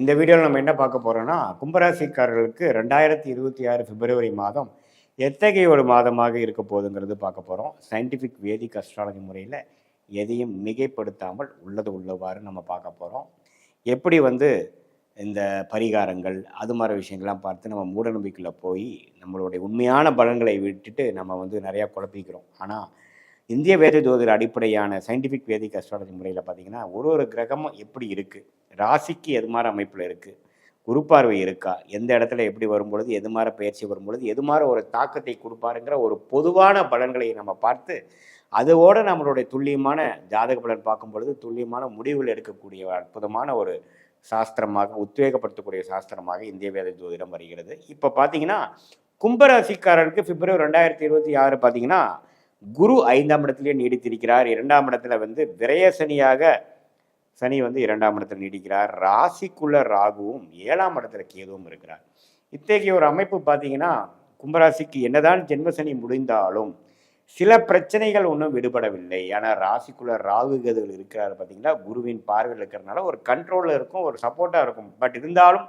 இந்த வீடியோவில் நம்ம என்ன பார்க்க போகிறோம்னா கும்பராசிக்காரர்களுக்கு ரெண்டாயிரத்தி இருபத்தி ஆறு பிப்ரவரி மாதம் எத்தகைய ஒரு மாதமாக இருக்க போகுதுங்கிறது பார்க்க போகிறோம் சயின்டிஃபிக் வேதிக் அஸ்ட்ராலஜி முறையில் எதையும் மிகைப்படுத்தாமல் உள்ளது உள்ளவாறு நம்ம பார்க்க போகிறோம் எப்படி வந்து இந்த பரிகாரங்கள் அது மாதிரி விஷயங்கள்லாம் பார்த்து நம்ம மூடநம்பிக்கையில் போய் நம்மளுடைய உண்மையான பலன்களை விட்டுட்டு நம்ம வந்து நிறையா குழப்பிக்கிறோம். ஆனால் இந்திய வேத ஜோதிட அடிப்படையான சயின்டிஃபிக் வேதிக் அஸ்ட்ராலஜி முறையில் பார்த்தீங்கன்னா ஒரு ஒரு கிரகமும் எப்படி இருக்குது ராசிக்கு எது மாதிரி அமைப்பில் இருக்குது குரு பார்வை இருக்கா? எந்த இடத்துல எப்படி வரும்பொழுது எது மாதிரி பயிற்சி வரும்பொழுது எது மாதிரி ஒரு தாக்கத்தை கொடுப்பாருங்கிற ஒரு பொதுவான பலன்களை நம்ம பார்த்து அதோட நம்மளுடைய துல்லியமான ஜாதக பலன் பார்க்கும் பொழுது துல்லியமான முடிவுகள் எடுக்கக்கூடிய அற்புதமான ஒரு சாஸ்திரமாக உத்வேகப்படுத்தக்கூடிய சாஸ்திரமாக இந்திய வேத ஜோதிடம் வருகிறது. இப்போ பார்த்தீங்கன்னா கும்பராசிக்காரருக்கு பிப்ரவரி ரெண்டாயிரத்தி இருபத்தி ஆறு பார்த்தீங்கன்னா குரு ஐந்தாம் இடத்திலே நீடித்திருக்கிறார். இரண்டாம் இடத்துல வந்து விரய சனியாக சனி வந்து இரண்டாம் இடத்துல நீடிக்கிறார். ராசிக்குள்ள ராகுவும் ஏழாம் இடத்துல கேதுவும் இருக்கிறார். இத்தகைய ஒரு அமைப்பு பார்த்தீங்கன்னா கும்பராசிக்கு என்னதான் ஜென்மசனி முடிந்தாலும் சில பிரச்சனைகள் ஒன்றும் விடுபடவில்லை. ஆனால் ராசிக்குள்ள ராகு கேதுகள் இருக்கிறார் பார்த்தீங்கன்னா குருவின் பார்வையில் இருக்கிறதுனால ஒரு கண்ட்ரோலில் இருக்கும் ஒரு சப்போர்ட்டாக இருக்கும். பட் இருந்தாலும்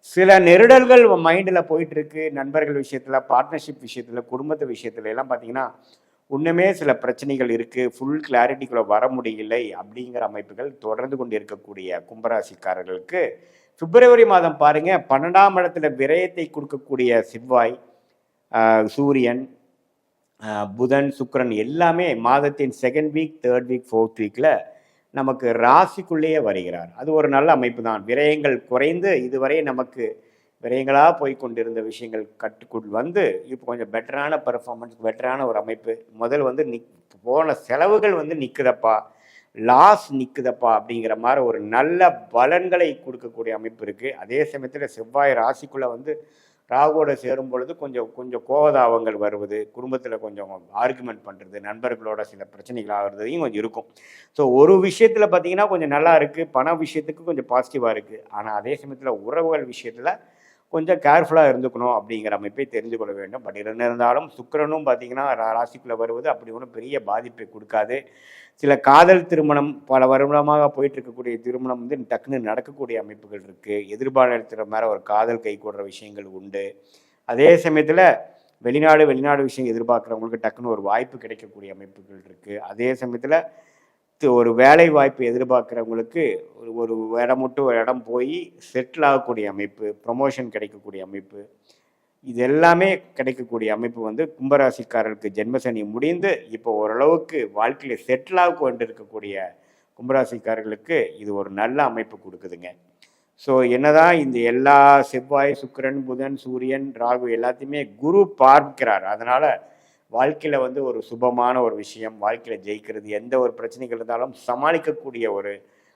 சில நெருடல்கள் மைண்டில் போயிட்டு இருக்கு. நண்பர்கள் விஷயத்தில் பார்ட்னர்ஷிப் விஷயத்தில் குடும்பத்து விஷயத்துல எல்லாம் பார்த்தீங்கன்னா இன்னுமே சில பிரச்சனைகள் இருக்குது ஃபுல் கிளாரிட்டிக்குள்ளே வர முடியலை அப்படிங்கிற அமைப்புகள் தொடர்ந்து கொண்டு இருக்கக்கூடிய கும்பராசிக்காரர்களுக்கு பிப்ரவரி மாதம் பாருங்கள் பன்னெண்டாம் இடத்துல விரயத்தை கொடுக்கக்கூடிய செவ்வாய் சூரியன் புதன் சுக்கரன் எல்லாமே மாதத்தின் second week third week fourth வீக்கில் நமக்கு ராசிக்குள்ளேயே வருகிறார். அது ஒரு நல்ல அமைப்பு தான். விரயங்கள் குறைந்து இதுவரை நமக்கு விரயங்களாக போய் கொண்டிருந்த விஷயங்கள் கட்டுக்குள் வந்து இப்போ கொஞ்சம் பெட்டரான பெர்ஃபார்மன்ஸ் பெட்டரான ஒரு அமைப்பு. முதல் வந்து நிக் போன செலவுகள் வந்து நிற்குதப்பா லாஸ் நிற்குதப்பா அப்படிங்கிற மாதிரி ஒரு நல்ல பலன்களை கொடுக்கக்கூடிய அமைப்பு இருக்குது அதே சமயத்தில் செவ்வாய் ராசிக்குள்ளே வந்து ராகுவோட சேரும் பொழுது கொஞ்சம் கொஞ்சம் கோவதாபங்கள் வருவது குடும்பத்தில் கொஞ்சம் ஆர்குமெண்ட் பண்ணுறது நண்பர்களோட சில பிரச்சனைகள் ஆகிறதையும் கொஞ்சம் இருக்கும். ஸோ ஒரு விஷயத்தில் பார்த்தீங்கன்னா கொஞ்சம் நல்லா இருக்குது பண விஷயத்துக்கு கொஞ்சம் பாசிட்டிவாக இருக்குது ஆனால் அதே சமயத்தில் உறவுகள் விஷயத்தில் கொஞ்சம் கேர்ஃபுல்லாக இருந்துக்கணும் அப்படிங்கிற அமைப்பை தெரிந்து கொள்ள வேண்டும். பட் என்ன இருந்தாலும் சுக்கிரனும் பார்த்தீங்கன்னா ரா- ராசிக்குள்ளே வருவது அப்படி ஒன்றும் பெரிய பாதிப்பை கொடுக்காது. சில காதல் திருமணம் பல வருடமாக போயிட்டு இருக்கக்கூடிய திருமணம் வந்து டக்குன்னு நடக்கக்கூடிய அமைப்புகள் இருக்குது எதிர்பார்க்கிற மேலே ஒரு காதல் கை கூடுற விஷயங்கள் உண்டு. அதே சமயத்தில் வெளிநாடு வெளிநாடு விஷயம் எதிர்பார்க்குறவங்களுக்கு டக்குன்னு ஒரு வாய்ப்பு கிடைக்கக்கூடிய அமைப்புகள் இருக்குது அதே சமயத்தில் ஒரு வேலை வாய்ப்பு எதிர்பார்க்குறவங்களுக்கு ஒரு ஒரு இடம் மட்டும் ஒரு இடம் போய் செட்டில் ஆகக்கூடிய அமைப்பு ப்ரொமோஷன் கிடைக்கக்கூடிய அமைப்பு இது எல்லாமே கிடைக்கக்கூடிய அமைப்பு வந்து கும்பராசிக்காரர்களுக்கு ஜென்மசனி முடிந்து இப்போ ஓரளவுக்கு வாழ்க்கையில் செட்டில் ஆக கொண்டு இருக்கக்கூடிய கும்பராசிக்காரர்களுக்கு இது ஒரு நல்ல அமைப்பு கொடுக்குதுங்க. ஸோ என்னதான் இந்த எல்லா செவ்வாய் சுக்கிரன் புதன் சூரியன் ராகு எல்லாத்தையுமே குரு பார்க்கிறார். அதனால் வாழ்க்கையில் வந்து ஒரு சுபமான ஒரு விஷயம் வாழ்க்கையில் ஜெயிக்கிறது எந்த ஒரு பிரச்சனைகள் இருந்தாலும் சமாளிக்கக்கூடிய ஒரு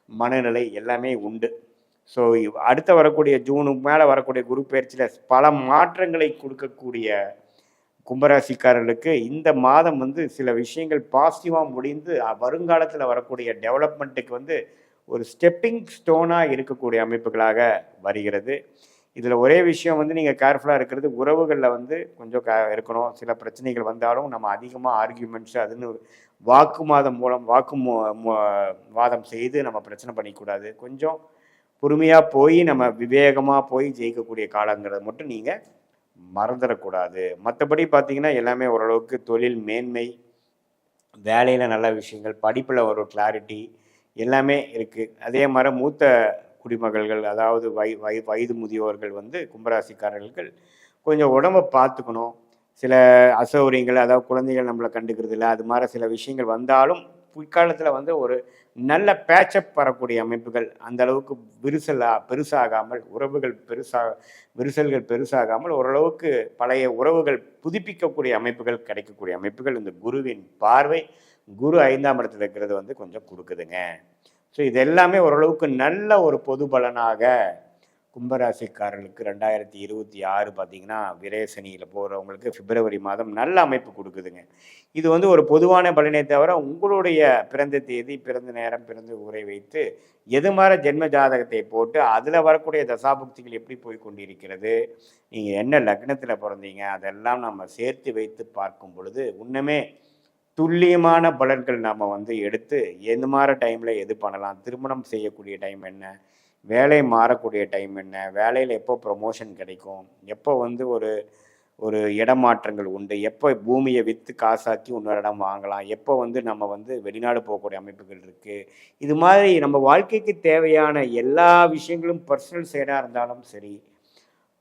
மனநிலை எல்லாமே உண்டு. ஸோ அடுத்த வரக்கூடிய ஜூனுக்கு மேலே வரக்கூடிய குரு பயிற்சியில் பல மாற்றங்களை கொடுக்கக்கூடிய கும்பராசிக்காரர்களுக்கு இந்த மாதம் வந்து சில விஷயங்கள் பாசிட்டிவாக முடிந்து வருங்காலத்தில் வரக்கூடிய டெவலப்மெண்ட்டுக்கு வந்து ஒரு ஸ்டெப்பிங் ஸ்டோனாக இருக்கக்கூடிய அமைப்புகளாக வருகிறது. இதில் ஒரே விஷயம் வந்து நீங்கள் கேர்ஃபுல்லாக இருக்கிறது உறவுகளில் வந்து கொஞ்சம் க இருக்கணும். சில பிரச்சனைகள் வந்தாலும் நம்ம அதிகமாக ஆர்கியூமெண்ட்ஸ் அதுன்னு வாக்குமாதம் மூலம் வாக்கு மு- வாதம் செய்து நம்ம பிரச்சனை பண்ணிக்கூடாது. கொஞ்சம் பொறுமையாக போய் நம்ம விவேகமாக போய் ஜெயிக்கக்கூடிய காலங்கிறத மட்டும் நீங்கள் மறந்துடக்கூடாது. மற்றபடி பார்த்தீங்கன்னா எல்லாமே ஓரளவுக்கு தொழில் மேன்மை வேலையில் நல்ல விஷயங்கள் படிப்பில் ஒரு கிளாரிட்டி எல்லாமே இருக்குது அதே மாதிரி மூத்த குடிமகள்கள் அதாவது வய வய வயது முதியோர்கள் வந்து கும்பராசிக்காரர்கள் கொஞ்சம் உடம்பை பார்த்துக்கணும். சில அசௌரியங்கள் அதாவது குழந்தைகள் நம்மளை கண்டுக்கிறது இல்லை அது மாதிரி சில விஷயங்கள் வந்தாலும் பிற்காலத்தில் வந்து ஒரு நல்ல பேச்சப் வரக்கூடிய அமைப்புகள் அந்த அளவுக்கு விரிசலா பெருசாகாமல் உறவுகள் பெருசாக விரிசல்கள் பெருசாகாமல் ஓரளவுக்கு பழைய உறவுகள் புதுப்பிக்கக்கூடிய அமைப்புகள் கிடைக்கக்கூடிய அமைப்புகள். இந்த குருவின் பார்வை குரு ஐந்தாம் இடத்துல இருக்கிறது வந்து கொஞ்சம் கொடுக்குதுங்க ஸோ இது எல்லாமே ஓரளவுக்கு நல்ல ஒரு பொது பலனாக கும்பராசிக்காரர்களுக்கு ரெண்டாயிரத்தி இருபத்தி ஆறு பார்த்தீங்கன்னா விரேசனியில் போகிறவங்களுக்கு பிப்ரவரி மாதம் நல்ல அமைப்பு கொடுக்குதுங்க. இது வந்து ஒரு பொதுவான பலனை தவிர உங்களுடைய பிறந்த தேதி பிறந்த நேரம் பிறந்த ஊரை வைத்து எது மாதிரி ஜென்ம ஜாதகத்தை போட்டு அதில் வரக்கூடிய தசாபுக்திகள் எப்படி போய் கொண்டிருக்கிறது நீங்கள் என்ன லக்னத்தில் பிறந்தீங்க அதெல்லாம் நம்ம சேர்த்து வைத்து பார்க்கும் பொழுது இன்னுமே துல்லியமான பலன்கள் நாம் வந்து எடுத்து எந்த மாதிரி டைமில் எது பண்ணலாம்? திருமணம் செய்யக்கூடிய டைம் என்ன? வேலை மாறக்கூடிய டைம் என்ன? வேலையில் எப்போ ப்ரொமோஷன் கிடைக்கும்? எப்போ வந்து ஒரு ஒரு இடமாற்றங்கள் உண்டு? எப்போ பூமியை விற்று காசாக்கி இன்னொரு இடம் வாங்கலாம்? எப்போ வந்து நம்ம வந்து வெளிநாடு போகக்கூடிய அமைப்புகள் இருக்குது இது மாதிரி நம்ம வாழ்க்கைக்கு தேவையான எல்லா விஷயங்களும் பர்சனல் சைடாக இருந்தாலும் சரி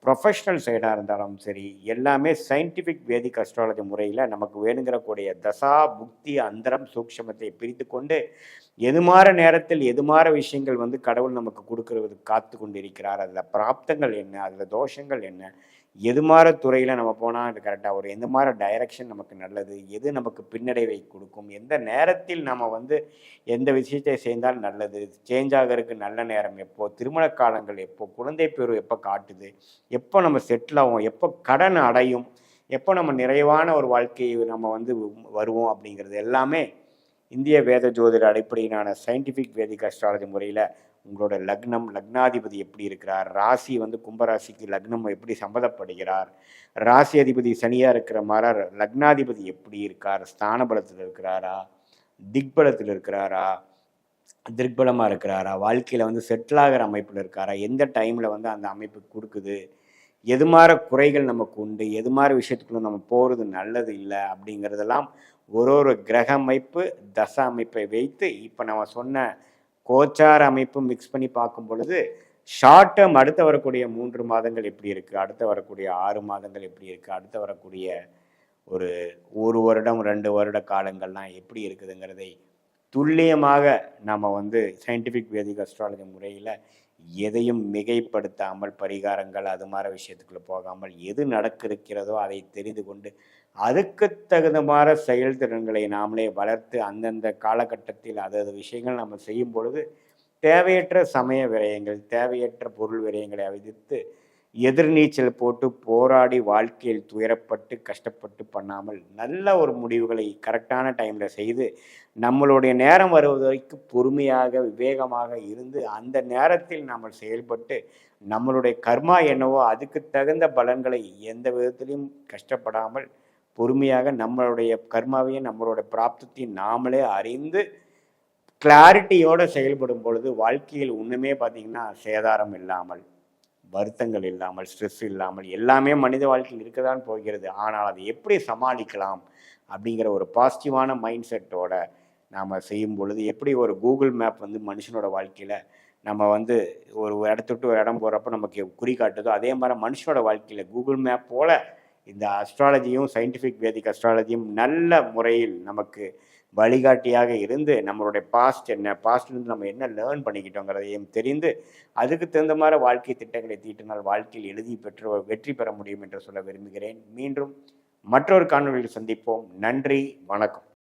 ப்ரொஃபஷ்னல் சைடாக இருந்தாலும் சரி எல்லாமே சயின்டிஃபிக் வேதிக் அஸ்ட்ராலஜி முறையில் நமக்கு வேணுங்கிற கூடிய தசா புக்தி அந்தரம் சூக்ஷமத்தை பிரித்து கொண்டு எதுமாற நேரத்தில் எதுமாற விஷயங்கள் வந்து கடவுள் நமக்கு கொடுக்கறது காத்து கொண்டு இருக்கிறார் அதில் பிராப்தங்கள் என்ன அதில் தோஷங்கள் என்ன எது மாதிரி துறையில் நம்ம போனால் அது கரெக்டாக வரும். எந்த மாதிரி டைரக்ஷன் நமக்கு நல்லது? எது நமக்கு பின்னடைவை கொடுக்கும்? எந்த நேரத்தில் நம்ம வந்து எந்த விஷயத்தை செய்தால் நல்லது? சேஞ்ச் ஆகிறதுக்கு நல்ல நேரம் எப்போ? திருமண காலங்கள் எப்போ? குழந்தை பேரு எப்போ காட்டுது? எப்போ நம்ம செட்டில் ஆகும் எப்போ கடன் அடையும்? எப்போ நம்ம நிறைவான ஒரு வாழ்க்கையை நம்ம வந்து வருவோம் அப்படிங்கிறது எல்லாமே இந்திய வேத ஜோதிட அடிப்படையிலான சயின்டிஃபிக் வேதிக் அஸ்ட்ராலஜி முறையில் உங்களோட லக்னம் லக்னாதிபதி எப்படி இருக்கிறார்? ராசி வந்து கும்பராசிக்கு லக்னம் எப்படி சம்மதப்படுகிறார் ராசி அதிபதி சனியாக இருக்கிற மாதிரி லக்னாதிபதி எப்படி இருக்கார்? ஸ்தான பலத்தில் இருக்கிறாரா? திக்பலத்தில் இருக்கிறாரா? திக்பலமாக இருக்கிறாரா? வாழ்க்கையில் வந்து செட்டில் ஆகிற அமைப்பில் இருக்காரா? எந்த டைமில் வந்து அந்த அமைப்பு கொடுக்குது எது மாதிரி குறைகள் நமக்கு உண்டு? எது மாதிரி விஷயத்துக்குள்ள நம்ம போகிறது நல்லது இல்லை? அப்படிங்கிறதெல்லாம் ஒரு ஒரு கிரக அமைப்பு தச அமைப்பை வைத்து இப்போ நம்ம சொன்ன கோச்சார அமைப்பும் மிக்ஸ் பண்ணி பார்க்கும் பொழுது ஷார்ட் டேர்ம் அடுத்து வரக்கூடிய மூன்று மாதங்கள் எப்படி இருக்குது அடுத்து வரக்கூடிய ஆறு மாதங்கள் எப்படி இருக்குது அடுத்து வரக்கூடிய ஒரு ஒரு வருடம் ரெண்டு வருட காலங்கள்லாம் எப்படி இருக்குதுங்கிறதை துல்லியமாக நம்ம வந்து சயின்டிஃபிக் வேதிக் அஸ்ட்ராலஜி முறையில் எதையும் மிகைப்படுத்தாமல் பரிகாரங்கள் அது மாதிரி விஷயத்துக்குள்ளே போகாமல் எது நடக்க இருக்கிறதோ அதை தெரிந்து கொண்டு அதுக்கு தகுந்த மாதிரி செயல்திறன்களை நாமளே வளர்த்து அந்தந்த காலகட்டத்தில் அதது விஷயங்கள் நம்ம செய்யும் பொழுது தேவையற்ற சமய விரயங்கள் தேவையற்ற பொருள் விரயங்களை விதித்து எதிர்நீச்சல் போட்டு போராடி வாழ்க்கையில் துயரப்பட்டு கஷ்டப்பட்டு பண்ணாமல் நல்ல ஒரு முடிவுகளை கரெக்டான டைமில் செய்து நம்மளுடைய நேரம் வருவது வரைக்கும் பொறுமையாக விவேகமாக இருந்து அந்த நேரத்தில் நாம் செயல்பட்டு நம்மளுடைய கர்மா என்னவோ அதுக்கு தகுந்த பலன்களை எந்த விதத்திலையும் கஷ்டப்படாமல் பொறுமையாக நம்மளுடைய கர்மாவையும் நம்மளுடைய பிராப்தத்தையும் நாமளே அறிந்து கிளாரிட்டியோடு செயல்படும் பொழுது வாழ்க்கையில் ஒன்றுமே பார்த்திங்கன்னா சேதாரம் இல்லாமல் வருத்தங்கள் இல்லாமல் ஸ்ட்ரெஸ் இல்லாமல் எல்லாமே மனித வாழ்க்கையில் இருக்க தான் போகிறது. ஆனால் அதை எப்படி சமாளிக்கலாம் அப்படிங்கிற ஒரு பாசிட்டிவான மைண்ட் செட்டோட நாம் செய்யும் பொழுது எப்படி ஒரு கூகுள் மேப் வந்து மனுஷனோட வாழ்க்கையில் நம்ம வந்து ஒரு இடத்துட்டு ஒரு இடம் போகிறப்ப நமக்கு குறி காட்டுதோ அதே மாதிரி மனுஷனோட வாழ்க்கையில் கூகுள் மேப் போல் இந்த அஸ்ட்ராலஜியும் சயின்டிஃபிக் வேதிக் அஸ்ட்ராலஜியும் நல்ல முறையில் நமக்கு வழிகாட்டியாக இருந்து நம்மளுடைய பாஸ்ட் என்ன பாஸ்ட்லேருந்து நம்ம என்ன லேர்ன் பண்ணிக்கிட்டோங்கிறதையும் தெரிந்து அதுக்கு தகுந்த மாதிரி வாழ்க்கை திட்டங்களை தீட்டினால் வாழ்க்கையில் எழுதி பெற்று வெற்றி பெற முடியும் என்று சொல்ல விரும்புகிறேன். மீண்டும் மற்றொரு காணொலியில் சந்திப்போம். நன்றி வணக்கம்.